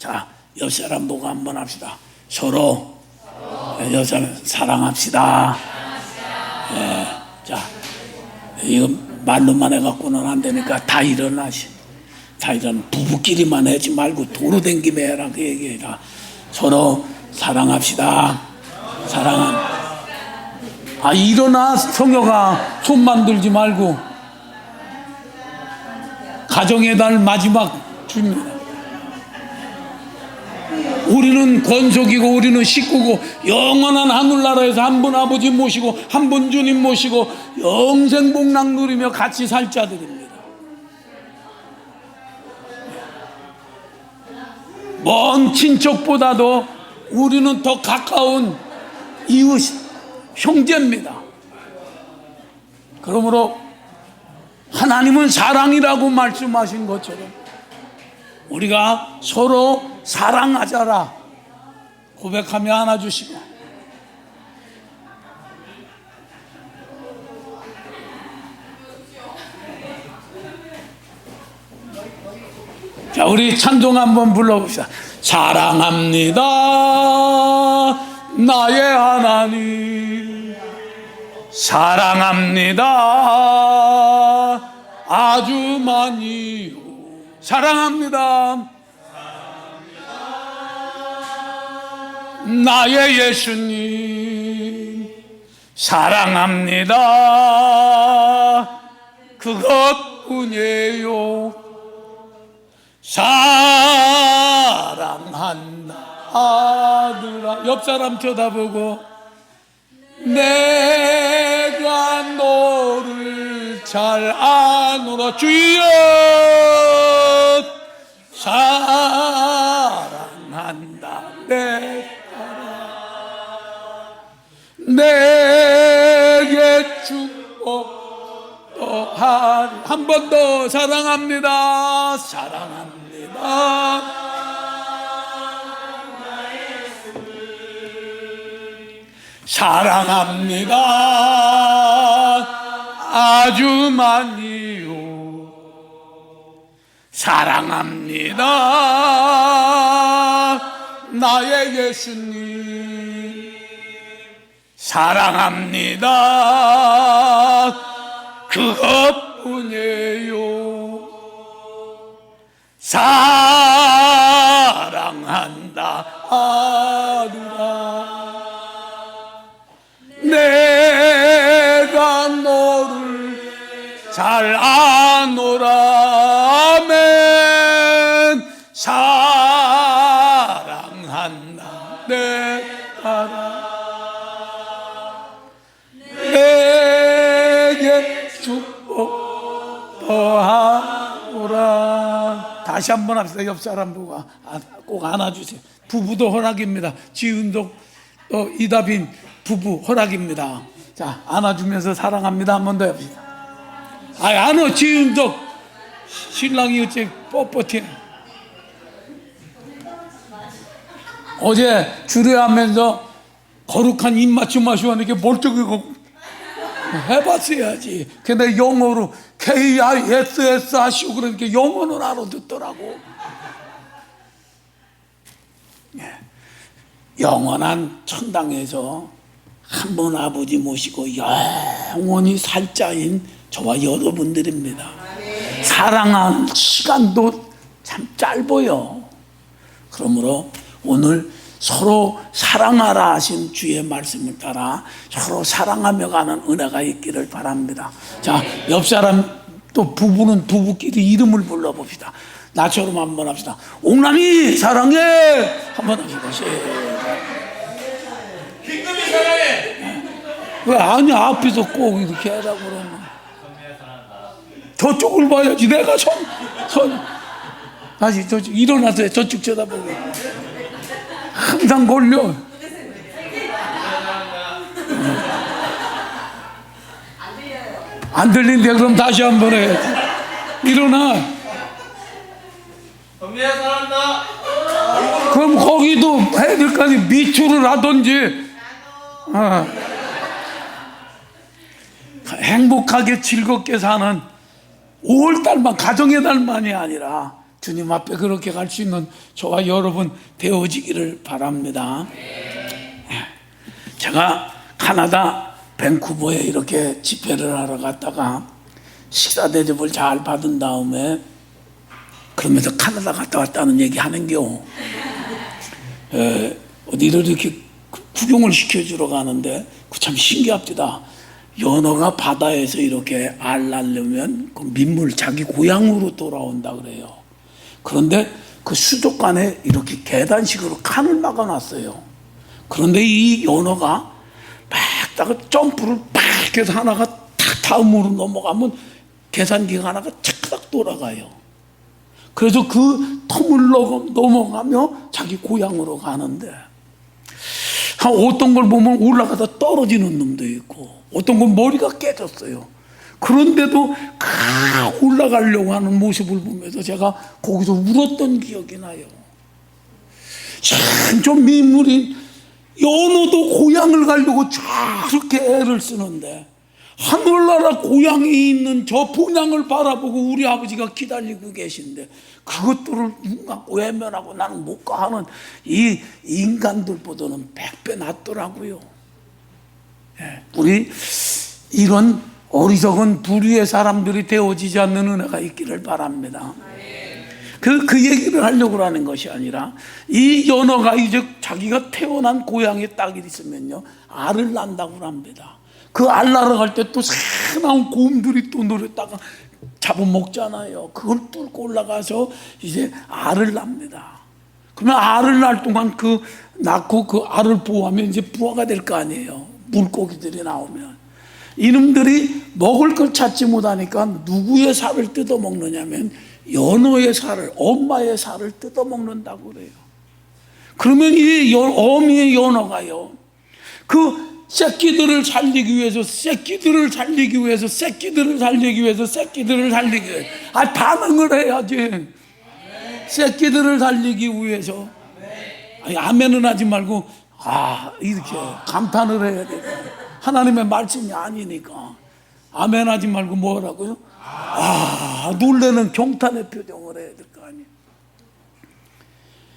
자, 옆 사람 보고 한번 합시다. 서로 옆 사람 사랑합시다. 예, 자, 이거 말로만 해갖고는 안 되니까 다 일어나시. 다 일어나. 부부끼리만 하지 말고 도로 댕김에 해라 그 얘기해라. 서로 사랑합시다. 사랑함. 아 일어나 성녀가 손만 들지 말고 가정의 달 마지막 주입니다. 우리는 권속이고 우리는 식구고 영원한 하늘나라에서 한 분 아버지 모시고 한 분 주님 모시고 영생 복락 누리며 같이 살 자들입니다. 먼 친척보다도 우리는 더 가까운 이웃 형제입니다. 그러므로 하나님은 사랑이라고 말씀하신 것처럼 우리가 서로 사랑하자라. 고백하며 안아주시고. 자 우리 찬송 한번 불러봅시다. 사랑합니다 나의 하나님. 사랑합니다 아주 많이 사랑합니다 나의 예수님 사랑합니다. 그것뿐이에요. 사랑한다. 아들아 옆 사람 쳐다보고 내가 너를 잘 아노라. 주여! 사랑한다. 내 내게 축복 또한 번 더 사랑합니다. 사랑합니다. 사랑합니다. 아주 많이요. 사랑합니다. 나의 예수님 사랑합니다. 그것뿐이에요. 사랑한다 아누라 내가 너를 잘 아 다시 한번 합시다. 옆 사람 보고 아, 꼭 안아주세요. 부부도 허락입니다. 지은도 또 이다빈 부부 허락입니다. 자 안아주면서 사랑합니다. 한 번 더 합시다. 아 안어 지은도. 신랑이 어째 뻣뻣해. 어제 주례하면서 거룩한 입맞춤 하시고 이렇게 멀쩡하고 해봤어야지. 근데 영어로 K-I-S-S 하시고 그러니까 영어는 알아듣더라고. 예. 영원한 천당에서 한 번 아버지 모시고 영원히 살자인 저와 여러분들입니다. 사랑한 시간도 참 짧아요. 그러므로 오늘 서로 사랑하라 하신 주의 말씀을 따라 서로 사랑하며 가는 은혜가 있기를 바랍니다. 자, 옆 사람 또 부부는 부부끼리 이름을 불러봅시다. 나처럼 한번 합시다. 옥남이 사랑해! 한번 합시다. 긴급히 사랑해. 왜 아니 앞에서 꼭 이렇게 하라고 그러면 저쪽을 봐야지 내가 손, 손 다시 저쪽 일어나서 저쪽 쳐다보고 항상 걸려. 안 들린대. 그럼 다시 한 번 해. 일어나. 사랑한다. 그럼 거기도 아니 미추를 하든지. 어. 행복하게 즐겁게 사는 5월달만 가정의 달만이 아니라 주님 앞에 그렇게 갈 수 있는 저와 여러분 되어지기를 바랍니다. 제가 카나다 밴쿠버에 이렇게 집회를 하러 갔다가 식사 대접을 잘 받은 다음에 그러면서 카나다 갔다 왔다는 얘기 하는겨. 에, 어디를 이렇게 구- 구경을 시켜주러 가는데 그 참 신기합니다. 연어가 바다에서 이렇게 알 낳으려면 그 민물 자기 고향으로 돌아온다 그래요. 그런데 그 수족관에 이렇게 계단식으로 칸을 막아놨어요. 그런데 이 연어가 막 다가 점프를 팍 해서 하나가 탁 다음으로 넘어가면 계산기가 하나가 착착 돌아가요. 그래서 그 넘어- 넘어가며 자기 고향으로 가는데 한 어떤 걸 보면 올라가다 떨어지는 놈도 있고 어떤 건 머리가 깨졌어요. 그런데도 가 올라가려고 하는 모습을 보면서 제가 거기서 울었던 기억이 나요. 참좀 민물인 연어도 고향을 가려고 저렇게 애를 쓰는데 하늘나라 고향에 있는 저 본향을 바라보고 우리 아버지가 기다리고 계신데 그것들을 눈 감고 외면하고 나는 못 가 하는 이 인간들보다는 백배 낫더라고요. 예, 우리 이런 어리석은 불의의 사람들이 되어지지 않는 은혜가 있기를 바랍니다. 그, 그 얘기를 하려고 하는 것이 아니라 이 연어가 이제 자기가 태어난 고향에 딱이 있으면요 알을 낳는다고 합니다. 그 알 낳으러 갈 때 또 새나온 곰들이 또 노렸다가 잡아먹잖아요. 그걸 뚫고 올라가서 이제 알을 낳습니다. 그러면 알을 낳을 동안 그 낳고 그 알을 보호하면 이제 부화가 될 거 아니에요. 물고기들이 나오면. 이놈들이 먹을 걸 찾지 못하니까 누구의 살을 뜯어 먹느냐면 연어의 살을 엄마의 살을 뜯어 먹는다고 그래요. 그러면 이 연- 어미의 연어가요. 그 새끼들을 살리기 위해서 새끼들을 살리기 위해서 새끼들을 살리기 위해서 새끼들을 살리기 위해서 아 반응을 해야지. 새끼들을 살리기 위해서 아니, 아멘은 하지 말고 아 이렇게 감탄을 해야 돼. 하나님의 말씀이 아니니까 아멘 하지 말고 뭐라고요? 아 놀래는 경탄의 표정을 해야 될 거 아니에요.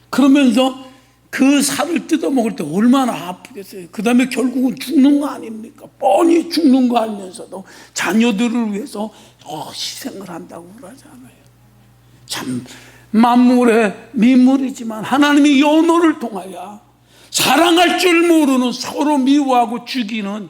그러면서 그 살을 뜯어 먹을 때 얼마나 아프겠어요. 그 다음에 결국은 죽는 거 아닙니까? 뻔히 죽는 거 알면서도 자녀들을 위해서 어, 희생을 한다고 그러잖아요. 참 만물의 민물이지만 하나님이 연호를 통하여 사랑할 줄 모르는 서로 미워하고 죽이는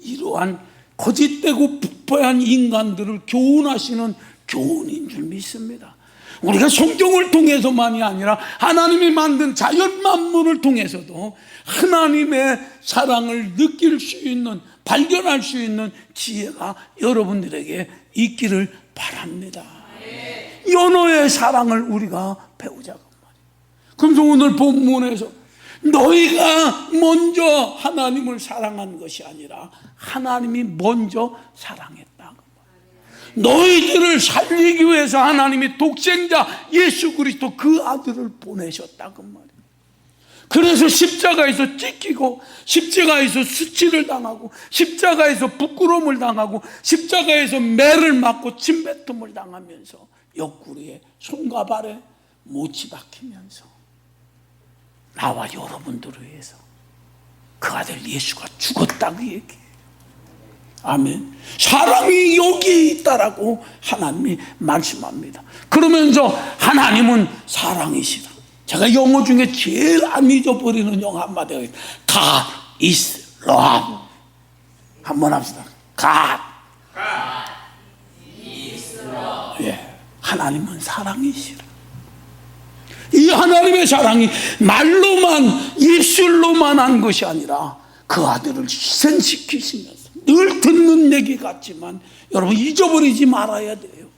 이러한 거짓되고 부패한 인간들을 교훈하시는 교훈인 줄 믿습니다. 우리가 성경을 통해서만이 아니라 하나님이 만든 자연 만물을 통해서도 하나님의 사랑을 느낄 수 있는 발견할 수 있는 지혜가 여러분들에게 있기를 바랍니다. 연호의 사랑을 우리가 배우자고 말이에요. 그래서 오늘 본문에서 너희가 먼저 하나님을 사랑한 것이 아니라 하나님이 먼저 사랑했다. 너희들을 살리기 위해서 하나님이 독생자 예수 그리스도 그 아들을 보내셨다고 말이에요. 그래서 십자가에서 찢기고 십자가에서 수치를 당하고 십자가에서 부끄러움을 당하고 십자가에서 매를 맞고 침뱉음을 당하면서 옆구리에 손과 발에 못이 박히면서 나와 여러분들을 위해서 그 아들 예수가 죽었다고 얘기해요. 아멘. 사랑이 여기에 있다라고 하나님이 말씀합니다. 그러면서 하나님은 사랑이시다. 제가 영어 중에 제일 안 잊어버리는 영어 한마디가 있어요. God is love. 한번 합시다. God. 예. 하나님은 사랑이시라. 이 하나님의 사랑이 말로만 예술로만 한 것이 아니라 그 아들을 희생시키시면서 늘 듣는 얘기 같지만 여러분 잊어버리지 말아야 돼요.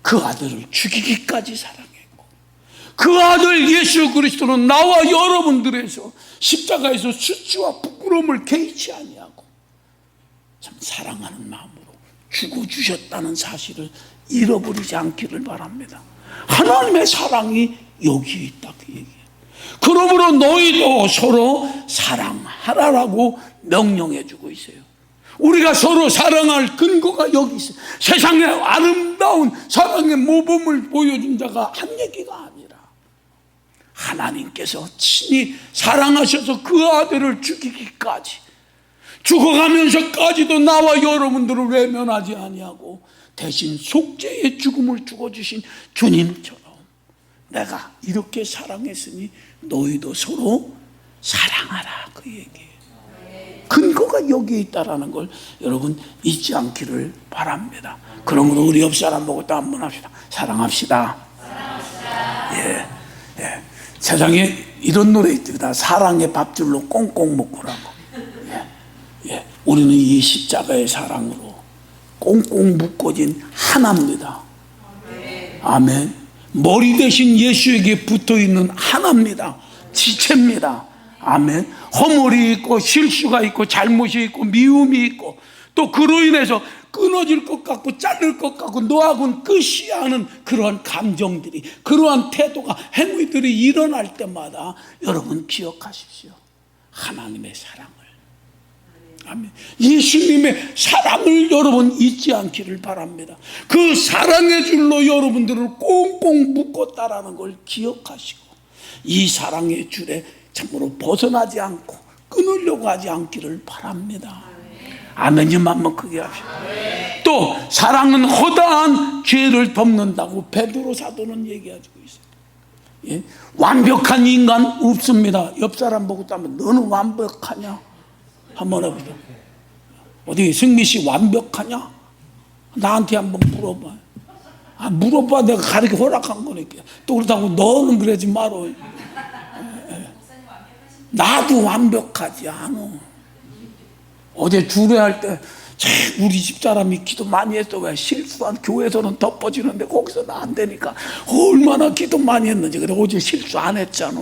그 아들을 죽이기까지 사랑했고 그 아들 예수 그리스도는 나와 여러분들에서 십자가에서 수치와 부끄러움을 개의치 아니하고 참 사랑하는 마음으로 죽어 주셨다는 사실을 잃어버리지 않기를 바랍니다. 하나님의 사랑이 여기 있다 그 얘기예요. 그러므로 너희도 서로 사랑하라라고 명령해 주고 있어요. 우리가 서로 사랑할 근거가 여기 있어요. 세상에 아름다운 사랑의 모범을 보여준 자가 한 얘기가 아니라 하나님께서 친히 사랑하셔서 그 아들을 죽이기까지 죽어가면서까지도 나와 여러분들을 외면하지 아니하고 대신 속죄의 죽음을 죽어주신 주님처럼 내가 이렇게 사랑했으니 너희도 서로 사랑하라 그 얘기예요. 근거가 여기에 있다라는 걸 여러분 잊지 않기를 바랍니다. 그러므로 우리 옆 사람 보고 또 한번 합시다. 사랑합시다. 예, 예. 세상에 이런 노래 있습니다. 사랑의 밥줄로 꽁꽁 묶으라고. 예, 예. 우리는 이 십자가의 사랑으로 꽁꽁 묶어진 하나입니다. 아멘. 머리 대신 예수에게 붙어 있는 하나입니다. 지체입니다. 아멘. 허물이 있고 실수가 있고 잘못이 있고 미움이 있고 또 그로 인해서 끊어질 것 같고 자를 것 같고 너하고는 끝이 하는 그러한 감정들이 그러한 태도가 행위들이 일어날 때마다 여러분 기억하십시오. 하나님의 사랑 을. 아멘. 예수님의 사랑을 여러분 잊지 않기를 바랍니다. 그 사랑의 줄로 여러분들을 꽁꽁 묶었다라는 걸 기억하시고 이 사랑의 줄에 참으로 벗어나지 않고 끊으려고 하지 않기를 바랍니다. 아멘 좀 한번 크게 합시다. 또 사랑은 허다한 죄를 덮는다고 베드로 사도는 얘기하고 있어요. 예? 완벽한 인간 없습니다. 옆 사람 보고 따면 너는 완벽하냐? 한번 해보자. 어디 승미 씨 완벽하냐? 나한테 한번 물어봐. 아, 물어봐. 내가 가르쳐 허락한 거니까. 또 그렇다고 너는 그러지 말어. 예, 예. 나도 완벽하지 않아. 어제 주례할 때 참, 우리 집사람이 기도 많이 했어. 왜 실수한 교회에서는 덮어지는데 거기서는 안 되니까 얼마나 기도 많이 했는지. 근데 어제 실수 안 했잖아.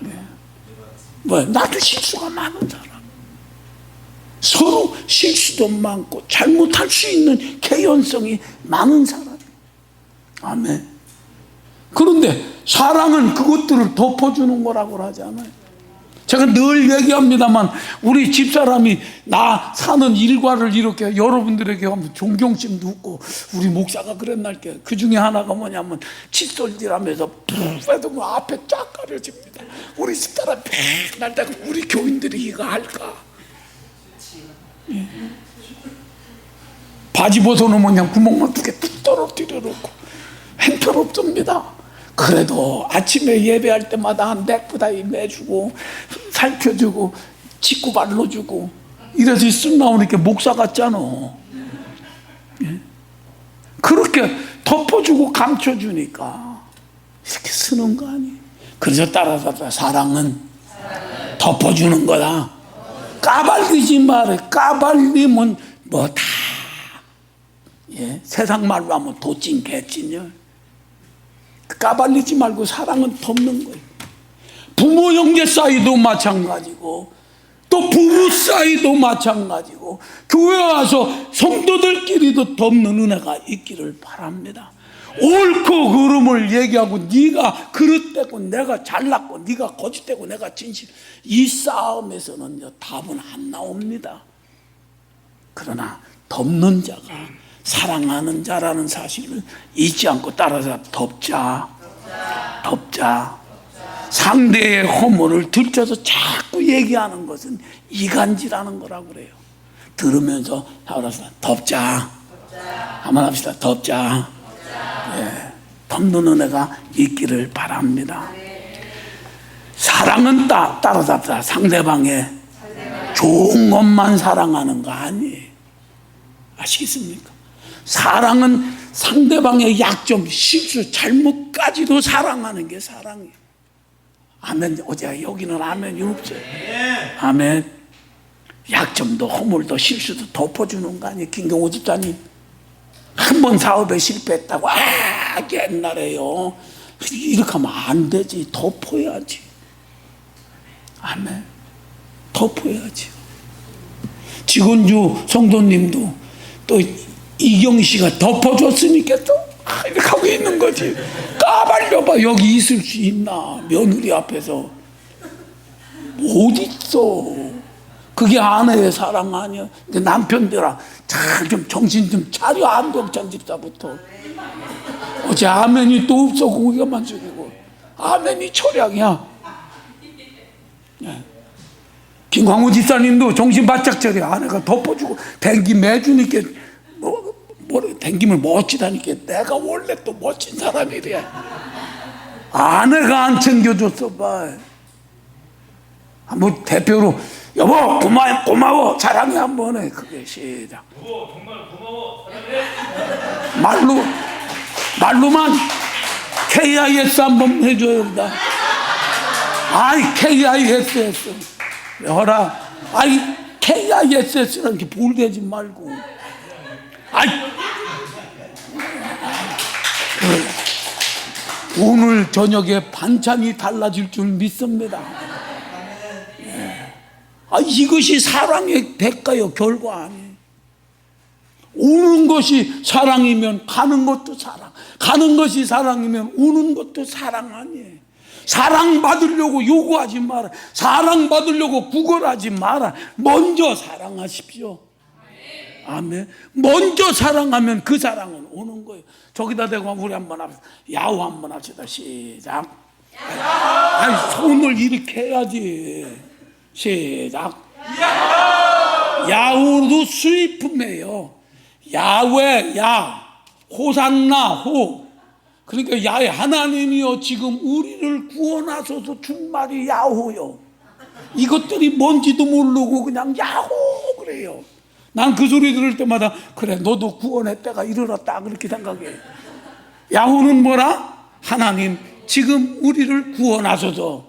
네. 왜? 나도 실수가 많은 사람. 서로 실수도 많고 잘못할 수 있는 개연성이 많은 사람. 아멘. 그런데 사랑은 그것들을 덮어주는 거라고 하지 않아요. 제가 늘 얘기합니다만 우리 집사람이 나 사는 일과를 이렇게 여러분들에게 하면 존경심도 없고 우리 목사가 그랬날게 그 중에 하나가 뭐냐면 칫솔질하면서 푹뭐 앞에 쫙 가려집니다. 우리 집사람 맨날 우리 교인들이 이거 할까? 예. 바지 벗어놓으면 그냥 구멍만 두개뚝 떨어뜨려 놓고 행편없습니다. 그래도 아침에 예배할 때마다 한 넥타이 매주고 살펴주고 직구 발라주고 이래서 쑥 나오니까 목사 같잖아. 예? 그렇게 덮어주고 감춰주니까 이렇게 쓰는 거 아니에요. 그래서 따라서 사랑은 덮어주는 거다. 까발리지 말아. 까발리면 뭐 다, 예, 세상 말로 하면 도찐 개찐이요. 까발리지 말고 사랑은 덮는 거예요. 부모 형제 사이도 마찬가지고 또 부부 사이도 마찬가지고 교회 와서 성도들끼리도 덮는 은혜가 있기를 바랍니다. 옳고 그름을 얘기하고 네가 그릇되고 내가 잘났고 네가 거짓되고 내가 진실 이 싸움에서는 답은 안 나옵니다. 그러나 덮는 자가 사랑하는 자라는 사실을 잊지 않고 따라서 덮자. 덮자. 상대의 허물을 들춰서 자꾸 얘기하는 것은 이간질하는 거라고 그래요. 들으면서 따라서 덮자. 한번 합시다. 덮자. 예. 덮는 은혜가 있기를 바랍니다. 사랑은 따, 따라잡다. 상대방의 좋은 것만 사랑하는 거 아니에요. 아시겠습니까? 사랑은 상대방의 약점, 실수, 잘못까지도 사랑하는 게 사랑이에요. 아멘. 어제 여기는 아멘이 없어요. 아멘. 약점도 허물도 실수도 덮어주는 거 아니에요. 김경호 집사님. 한 번 사업에 실패했다고, 아, 옛날에요. 이렇게 하면 안 되지. 덮어야지. 아멘. 덮어야지. 직원주 성도님도 또 이경 씨가 덮어줬으니까 또 아, 이렇게 하고 있는 거지. 까발려봐. 여기 있을 수 있나. 며느리 앞에서. 못 있어. 그게 아내의 사랑 아니야. 근데 남편들아, 참좀 정신 좀 차려 안동찬 집사부터. 어제 아멘이 또 없어 고기가만 죽이고 아멘이 철량이야. 예. 김광호 집사님도 정신 바짝 차려 아내가 덮어주고 댕기 매주니까 뭐, 뭐 댕김을 멋지다니까 내가 원래 또 멋진 사람이래. 아내가 안 챙겨줬어 봐. 한번 대표로 여보 고마워 고마워 사랑해 한 번 해 그게 시작. 여보 정말 고마워 사랑해 말로 말로만 KIS 한 번 해줘야 된다. 아이 KIS 했어. 여라. 아이 KISS라는 게 볼대지 말고. 아이. 오늘 저녁에 반찬이 달라질 줄 믿습니다. 예. 아, 이것이 사랑의 대가요, 결과 아니에요. 오는 것이 사랑이면 가는 것도 사랑. 가는 것이 사랑이면 오는 것도 사랑 아니에요. 사랑 받으려고 요구하지 마라. 사랑 받으려고 구걸하지 마라. 먼저 사랑하십시오. 아멘. 먼저 사랑하면 그 사랑은 오는 거예요. 저기다 대고 우리 한번 합시다. 야후 한번 합시다. 시작. 아니, 손을 이렇게 해야지. 시작. 야후도 수입품이에요. 야외, 야, 호산나, 호. 그러니까 야외 하나님이요 지금 우리를 구원하소서 준 말이 야호요. 이것들이 뭔지도 모르고 그냥 야호 그래요. 난 그 소리 들을 때마다 그래 너도 구원의 때가 이르렀다 그렇게 생각해. 야호는 뭐라? 하나님 지금 우리를 구원하소서.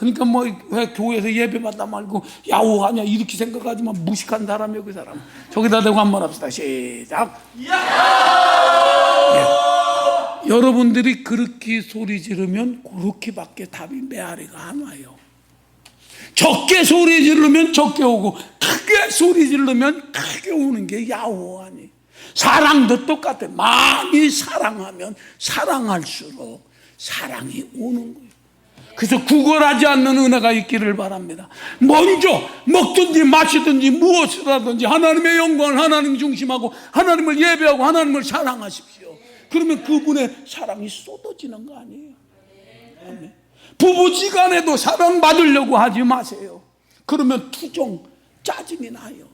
그러니까 뭐 왜 교회에서 예배 받다 말고 야호 하냐 이렇게 생각하지만 무식한 사람이요 그 사람. 저기다 대고 한번 합시다. 시작. 예. 여러분들이 그렇게 소리 지르면 그렇게밖에 답이 메아리가 안 와요. 적게 소리 지르면 적게 오고 크게 소리 지르면 크게 오는 게 야호 아니. 사랑도 똑같아. 많이 사랑하면 사랑할수록 사랑이 오는 거예요. 그래서 구걸하지 않는 은혜가 있기를 바랍니다. 먼저 먹든지 마시든지 무엇을 하든지 하나님의 영광을 하나님 중심하고 하나님을 예배하고 하나님을 사랑하십시오. 그러면 그분의 사랑이 쏟아지는 거 아니에요. 아멘. 부부지간에도 사랑받으려고 하지 마세요. 그러면 투정, 짜증이 나요.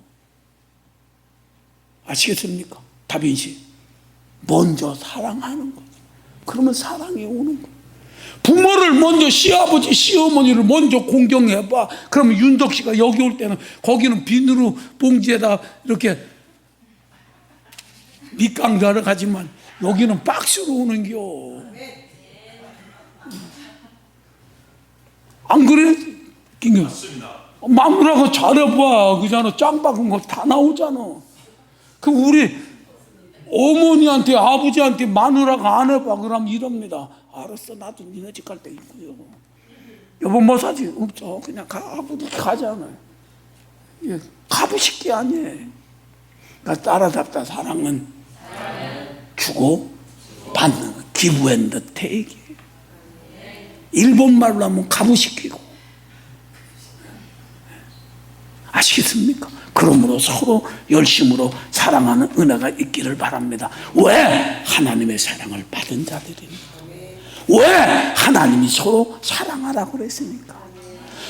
아시겠습니까? 다빈 씨. 먼저 사랑하는 거죠. 그러면 사랑이 오는 거예요. 부모를 먼저 시아버지, 시어머니를 먼저 공경해봐. 그러면 윤덕 씨가 여기 올 때는 거기는 비누로 봉지에다 이렇게 밑강자를 가지만 여기는 박스로 오는겨. 안 그래? 김경. 맞습니다 마누라가 잘해봐. 그잖아. 짱 박은 거 다 나오잖아. 그 우리 어머니한테 아버지한테 마누라가 안 해봐. 그럼 이럽니다. 알았어. 나도 니네 집 갈 때 있고요. 여보 뭐 사지? 없어. 그냥 가. 아버지 가잖아요. 예, 가부식기 아니에요. 나 따라잡다 사랑은 주고 받는 거. 기부 앤더 테이크. 일본 말로 하면 가부시키고. 아시겠습니까? 그러므로 서로 열심으로 사랑하는 은혜가 있기를 바랍니다. 왜? 하나님의 사랑을 받은 자들입니다. 왜? 하나님이 서로 사랑하라고 그랬으니까.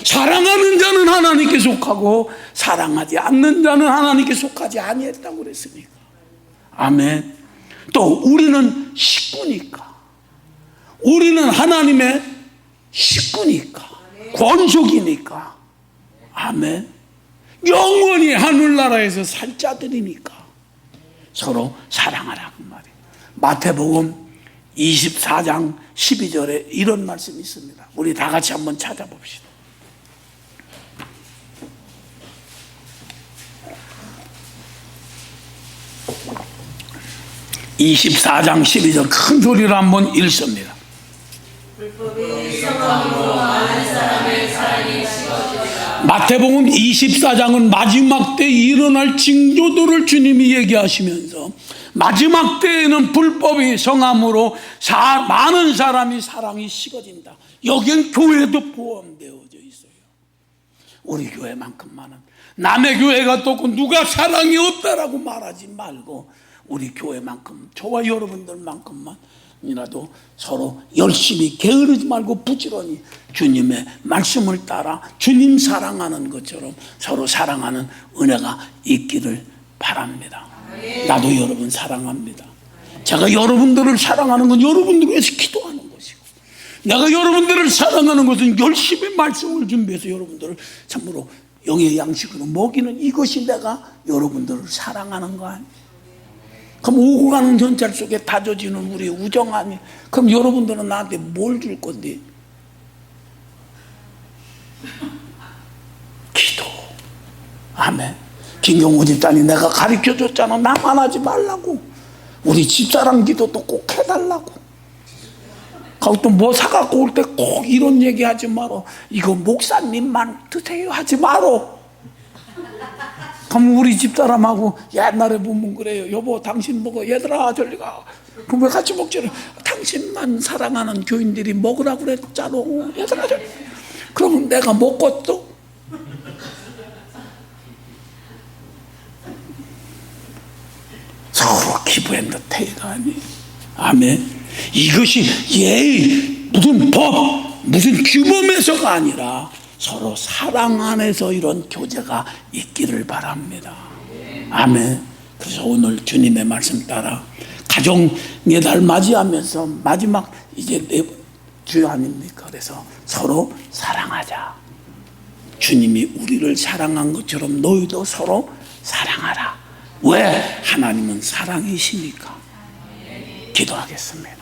사랑하는 자는 하나님께 속하고 사랑하지 않는 자는 하나님께 속하지 아니했다고 그랬으니까. 아멘. 또 우리는 식구니까. 우리는 하나님의 식구니까. 권속이니까. 아멘. 영원히 하늘나라에서 살 자들이니까 서로 사랑하라고 말이에요. 마태복음 24장 12절에 이런 말씀이 있습니다. 우리 다 같이 한번 찾아봅시다. (24장 12절) 큰 소리로 한번 읽습니다. 마태복음 24장은 마지막 때 일어날 징조들을 주님이 얘기하시면서 마지막 때에는 불법이 성함으로 사- 많은 사람이 사랑이 식어진다. 여기엔 교회도 포함되어져 있어요. 우리 교회만큼만은 남의 교회가 또고 누가 사랑이 없다라고 말하지 말고 우리 교회만큼 저와 여러분들만큼만이라도 서로 열심히 게으르지 말고 부지런히 주님의 말씀을 따라 주님 사랑하는 것처럼 서로 사랑하는 은혜가 있기를 바랍니다. 나도 여러분 사랑합니다. 제가 여러분들을 사랑하는 건 여러분들 위해서 기도하는 것이고 내가 여러분들을 사랑하는 것은 열심히 말씀을 준비해서 여러분들을 참으로 영의 양식으로 먹이는 이것이 내가 여러분들을 사랑하는 거 아니에요. 그럼 오고 가는 전철 속에 다져지는 우리 우정 아니 그럼 여러분들은 나한테 뭘 줄 건데? 기도. 아멘. 김경호 집사님 내가 가르쳐 줬잖아. 나만 하지 말라고. 우리 집사람 기도도 꼭 해달라고. 거기 또뭐 사갖고 올 때 꼭 이런 얘기 하지 마라. 이거 목사님만 드세요 하지 마라. 그럼 우리 집사람하고 옛날에 보면 그래요. 여보 당신 먹어. 얘들아 저리 가. 그럼 왜 같이 먹지? 당신만 사랑하는 교인들이 먹으라고 그랬잖아. 얘들아 저리. 가. 그러면 내가 먹고 또 기부했는 태가 아니. 아멘. 이것이 예의 무슨 법 무슨 규범에서가 아니라 서로 사랑 안에서 이런 교제가 있기를 바랍니다. 아멘. 그래서 오늘 주님의 말씀 따라 가정의 날 맞이하면서 마지막 이제 네주 아닙니까? 그래서 서로 사랑하자. 주님이 우리를 사랑한 것처럼 너희도 서로 사랑하라. 왜? 하나님은 사랑이시니까. 기도하겠습니다.